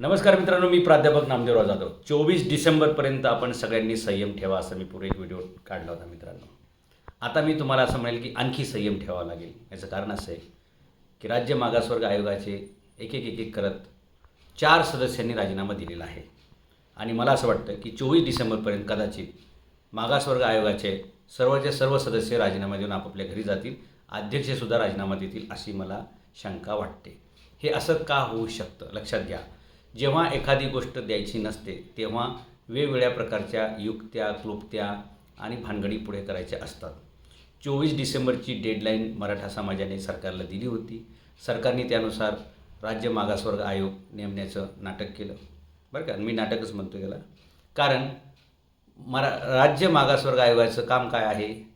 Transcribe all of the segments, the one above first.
नमस्कार मित्रांनो मी प्राध्यापक नामदेवराव जाधव चोवीस डिसेंबरपर्यंत आपण सगळ्यांनी संयम ठेवा असं मी पूर्वी एक व्हिडिओ काढला होता मित्रांनो. आता मी तुम्हाला असं म्हणेल की आणखी संयम ठेवावा लागेल. याचं कारण असं आहे की राज्य मागासवर्ग आयोगाचे एक एक एक एक करत चार सदस्यांनी राजीनामा दिलेला आहे. आणि मला असं वाटतं की चोवीस डिसेंबरपर्यंत कदाचित मागासवर्ग आयोगाचे सर्वचे सर्व सदस्य राजीनामा देऊन आपापल्या घरी जातील अध्यक्षसुद्धा राजीनामा देतील अशी मला शंका वाटते. हे असं का होऊ शकतं? लक्षात घ्या. जेव्हा एखादी गोष्ट द्यायची नसते तेव्हा वेगवेगळ्या प्रकारच्या युक्त्या क्लुप्त्या आणि भानगडी पुढे करायच्या असतात. चोवीस डिसेंबरची डेडलाईन मराठा समाजाने सरकारला दिली होती. सरकारने त्यानुसार राज्य मागासवर्ग आयोग नेमण्याचं नाटक केलं. बरं का? मी नाटकच म्हणतो याला. कारण मरा राज्य मागासवर्ग आयोगाचं काम काय आहे?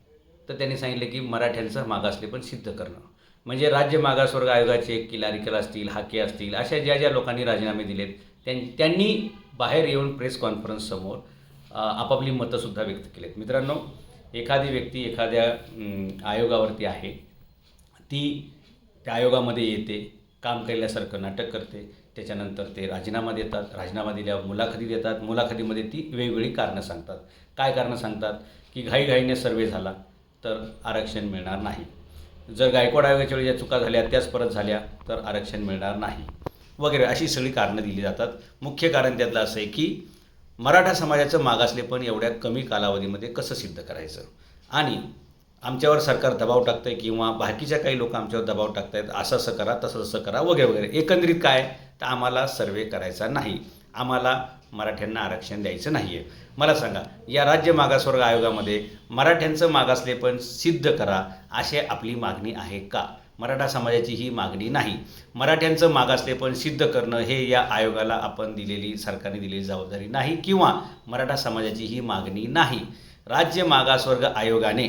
तर त्यांनी सांगितलं की मराठ्यांचं मागासले पण सिद्ध करणं. म्हणजे राज्य मागासवर्ग आयोगाचे किलारिकल असतील हाके असतील अशा ज्या ज्या लोकांनी राजीनामे दिलेत त्यां त्यांनी बाहेर येऊन प्रेस कॉन्फरन्ससमोर आपापली मतंसुद्धा व्यक्त केलेत. मित्रांनो एखादी व्यक्ती एखाद्या आयोगावरती आहे ती त्या आयोगामध्ये येते काम केल्यासारखं नाटक करते त्याच्यानंतर ते राजीनामा देतात राजीनामा दिल्यावर मुलाखती देतात मुलाखतीमध्ये ती वेगवेगळी कारणं सांगतात. काय कारणं सांगतात? की घाईघाईने सर्वे झाला तर आरक्षण मिळणार नाही. जर गायकवाड आयोगाच्या वेळी ज्या चुका झाल्या त्याच परत झाल्या तर आरक्षण मिळणार नाही. वगैरे अशी सगळी कारणं दिली जातात. मुख्य कारण त्यातलं असं आहे की मराठा समाजाचं मागासलेपण एवढ्या कमी कालावधीमध्ये कसं सिद्ध करायचं? आणि आमच्यावर सरकार दबाव टाकतं आहे किंवा बाकीच्या काही लोक आमच्यावर दबाव टाकत आहेत असं असं करा तसं तसं करा वगैरे वगैरे. एकंदरीत काय? तर आम्हाला सर्वे करायचा नाही. आम्हाला मराठ्यांना आरक्षण द्यायचं नाही आहे मला सांगा या राज्य मागासवर्ग आयोगामध्ये मराठ्यांचं मागासलेपण सिद्ध करा अशी आपली मागणी आहे का? मराठा समाजाची ही मागणी नाही. मराठ्यांचं मागासलेपण सिद्ध करणं हे या आयोगाला आपण दिलेली सरकारने दिलेली जबाबदारी नाही किंवा मराठा समाजाची ही मागणी नाही. राज्य मागासवर्ग आयोगाने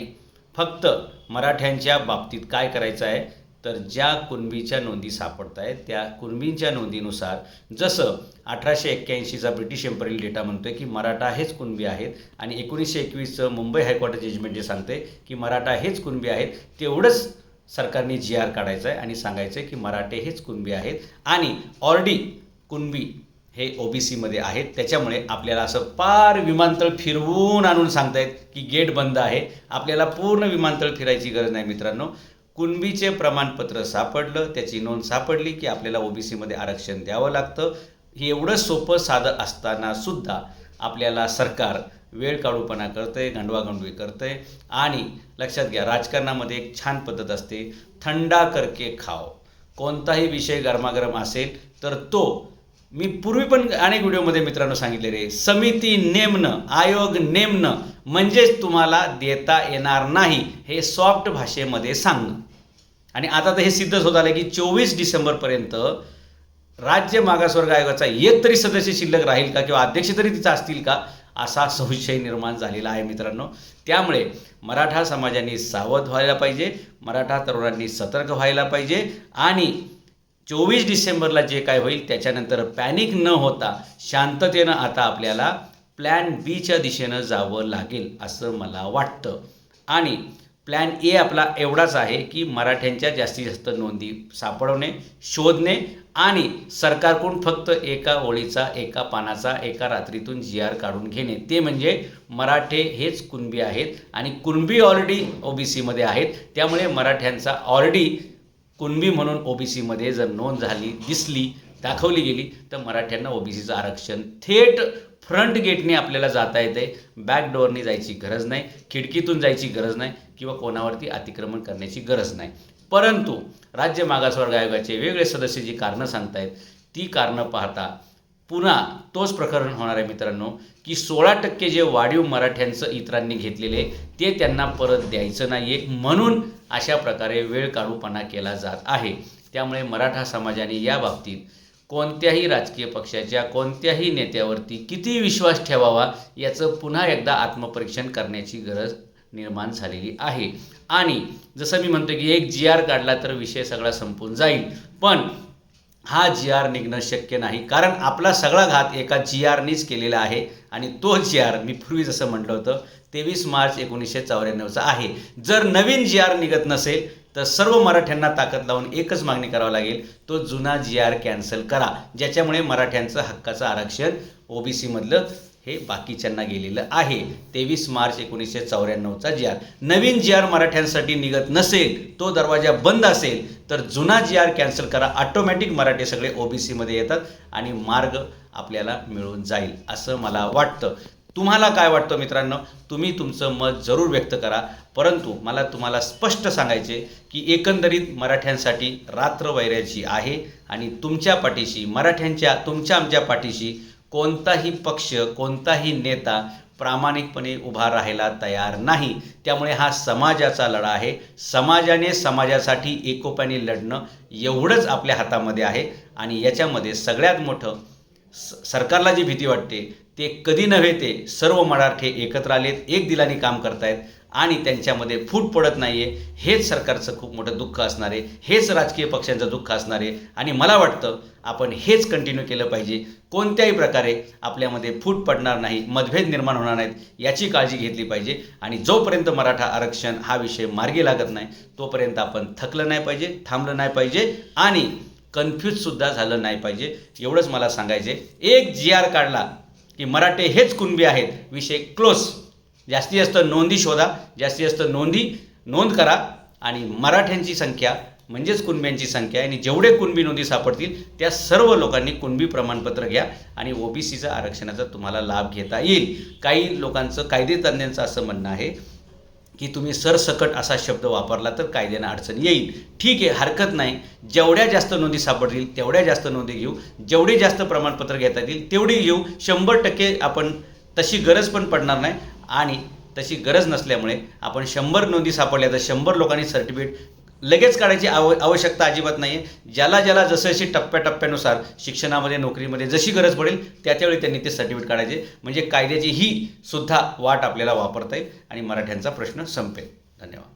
फक्त मराठ्यांच्या बाबतीत काय करायचं आहे? तर ज्या कुणबीच्या नोंदी सापडत आहेत त्या कुणबींच्या नोंदीनुसार जसं अठराशे एक्क्याऐंशीचा ब्रिटिश एम्परील डेटा म्हणतो आहे की मराठा हेच कुणबी आहेत आणि एकोणीसशे एकवीसचं मुंबई हायकोर्ट जजमेंट जे सांगते की मराठा हेच कुणबी आहेत तेवढंच सरकारने जी आर काढायचं आहे आणि सांगायचं आहे की मराठे हेच कुणबी आहेत आणि ऑर्डी कुणबी हे ओ बी सीमध्ये आहेत. त्याच्यामुळे आपल्याला असं पार विमानतळ फिरवून आणून सांगतायत की गेट बंद आहे. आपल्याला पूर्ण विमानतळ फिरायची गरज नाही मित्रांनो. कुणबीचे प्रमाणपत्र सापडलं त्याची नोंद सापडली की आपल्याला ओ बी सीमध्ये आरक्षण द्यावं लागतं. हे एवढं सोपं साधं असताना सुद्धा आपल्याला सरकार वेळ काढूपणा करते गंडवागंडवी करते आणि लक्षात घ्या राजकारणामध्ये एक छान पद्धत असते थंडा करके खाओ. कोणताही विषय गरमागरम असेल तर तो मी पूर्वी पण अनेक व्हिडिओमध्ये मित्रांनो सांगितले रे समिती नेमणं आयोग नेमणं म्हणजेच तुम्हाला देता येणार नाही हे सॉफ्ट भाषेमध्ये सांगणं. आणि आता तर हे सिद्धच होत आलं की चोवीस डिसेंबरपर्यंत राज्य मागासवर्ग आयोगाचा एक तरी सदस्य शिल्लक राहील का किंवा अध्यक्ष तरी तिचा असतील का असा संशय निर्माण झालेला आहे मित्रांनो. त्यामुळे मराठा समाजाने सावध व्हायला पाहिजे मराठा तरुणांनी सतर्क व्हायला पाहिजे आणि चोवीस डिसेंबरला जे काय होईल त्याच्यानंतर पॅनिक न होता शांततेनं आता आपल्याला प्लॅन बीच्या दिशेनं जावं लागेल असं मला वाटतं. आणि प्लॅन ए आपला एवढाच आहे की मराठ्यांच्या जास्तीत जास्त नोंदी सापडवणे शोधणे आणि सरकारकडून फक्त एका ओळीचा एका पानाचा एका रात्रीतून जी आर काढून घेणे. ते म्हणजे मराठे हेच कुणबी आहेत आणि कुणबी ऑलरेडी ओ बी सीमध्ये आहेत. त्यामुळे मराठ्यांचा ऑलरेडी कुणबी म्हणून ओ बी सीमध्ये जर नोंद झाली दिसली दाखवली गेली तर मराठ्यांना ओ बी सीचं आरक्षण थेट फ्रंट गेटने आपल्याला जाता येते बॅक डोअरने जायची गरज नाही. खिडकीतून जायची गरज नाही. किंवा कोणावरती अतिक्रमण करण्याची गरज नाही. परंतु राज्य मागासवर्ग आयोगाचे वेगळे सदस्य जी कारणं सांगतायत ती कारणं पाहता पुन्हा तोच प्रकरण होणार आहे मित्रांनो की सोळा टक्के जे वाढीव मराठ्यांचं इतरांनी घेतलेले ते त्यांना परत द्यायचं नाही आहे म्हणून अशा प्रकारे वेळ काढूपणा केला जात आहे. त्यामुळे मराठा समाजाने या बाबतीत कोणत्याही राजकीय पक्षाच्या कोणत्याही नेत्यावरती किती विश्वास ठेवावा याचं पुन्हा एकदा आत्मपरीक्षण करण्याची गरज निर्माण झालेली आहे. आणि जसं मी म्हणतो की एक जी आर काढला तर विषय सगळा संपून जाईल. पण हा जी आर निघणं शक्य नाही. कारण आपला सगळा घात एका जी आरनीच केलेला आहे. आणि तो जी आर मी पूर्वी जसं म्हटलं होतं तेवीस मार्च एकोणीसशे चौऱ्याण्णवचा आहे. जर नवीन जी आर निघत नसेल तर सर्व मराठ्यांना ताकद लावून एकच मागणी करावी लागेल तो जुना जी आर कॅन्सल करा ज्याच्यामुळे मराठ्यांचं हक्काचं आरक्षण ओबीसीमधलं हे बाकीच्यांना गेलेलं आहे. तेवीस मार्च एकोणीसशे चौऱ्याण्णवचा जी आर नवीन जी आर मराठ्यांसाठी निघत नसेल तो दरवाजा बंद असेल तर जुना जी आर कॅन्सल करा. ऑटोमॅटिक मराठी सगळे ओबीसीमध्ये येतात आणि मार्ग आपल्याला मिळून जाईल असं मला वाटतं. तुम्हाला काय वाटतं मित्रांनो? तुम्ही तुमचं मत जरूर व्यक्त करा. परंतु मला तुम्हाला स्पष्ट सांगायचे की एकंदरीत मराठ्यांसाठी रात्र वैराची आहे आणि तुमच्या पाठीशी मराठ्यांच्या तुमच्या आमच्या पाठीशी कोणताही पक्ष कोणताही नेता प्रामाणिकपणे उभा राहायला तयार नाही. त्यामुळे हा समाजाचा लढा आहे. समाजाने समाजासाठी एकोप्याने लढणं एवढंच आपल्या हातामध्ये आहे आणि याच्यामध्ये सगळ्यात मोठं स सरकारला जी भीती वाटते ते कधी नव्हे ते सर्व मराठे एकत्र आलेत एक दिलाने काम करतायत आणि त्यांच्यामध्ये फूट पडत नाही आहे हेच सरकारचं खूप मोठं दुःख असणार आहे. हेच राजकीय पक्षांचं दुःख असणार आहे. आणि मला वाटतं आपण हेच कंटिन्यू केलं पाहिजे. कोणत्याही प्रकारे आपल्यामध्ये फूट पडणार नाही मतभेद निर्माण होणार नाहीत याची काळजी घेतली पाहिजे. आणि जोपर्यंत मराठा आरक्षण हा विषय मार्गी लागत नाही तोपर्यंत आपण थकलं नाही पाहिजे थांबलं नाही पाहिजे आणि कन्फ्यूजसुद्धा झालं नाही पाहिजे. एवढंच मला सांगायचे एक जी आर काढला की मराठे हेच कुणबी आहेत. विषय क्लोज जास्तीत जास्त नोंदी शोधा. जास्तीत जास्त नोंदी नोंद करा. आणि मराठ्यांची संख्या म्हणजेच कुणब्यांची संख्या आणि जेवढे कुणबी नोंदी सापडतील त्या सर्व लोकांनी कुणबी प्रमाणपत्र घ्या. आणि ओबीसीचा आरक्षणाचा तुम्हाला लाभ घेता येईल. काही लोकांचं कायदे तज्ज्ञांचं असं म्हणणं आहे की तुम्ही सरसकट असा शब्द वापरला तर कायद्यानं अडचण येईल. ठीक आहे हरकत नाही. जेवढ्या जास्त नोंदी सापडतील तेवढ्या जास्त नोंदी घेऊ. जेवढे जास्त प्रमाणपत्र घेता येतील तेवढी घेऊ. शंभर टक्के आपण तशी गरज पण पडणार नाही आणि तशी गरज नसल्यामुळे आपण शंभर नोंदी सापडल्या तर शंभर लोकांनी सर्टिफिकेट लगेच काढायची आव आवश्यकता अजिबात नाही आहे ज्याला ज्याला जसं जशी टप्प्याटप्प्यानुसार शिक्षणामध्ये नोकरीमध्ये जशी गरज पडेल त्या त्यावेळी त्यांनी ते सर्टिफिकेट काढायचे. म्हणजे कायद्याची ही सुद्धा वाट आपल्याला वापरता येईल आणि मराठ्यांचा प्रश्न संपेल. धन्यवाद.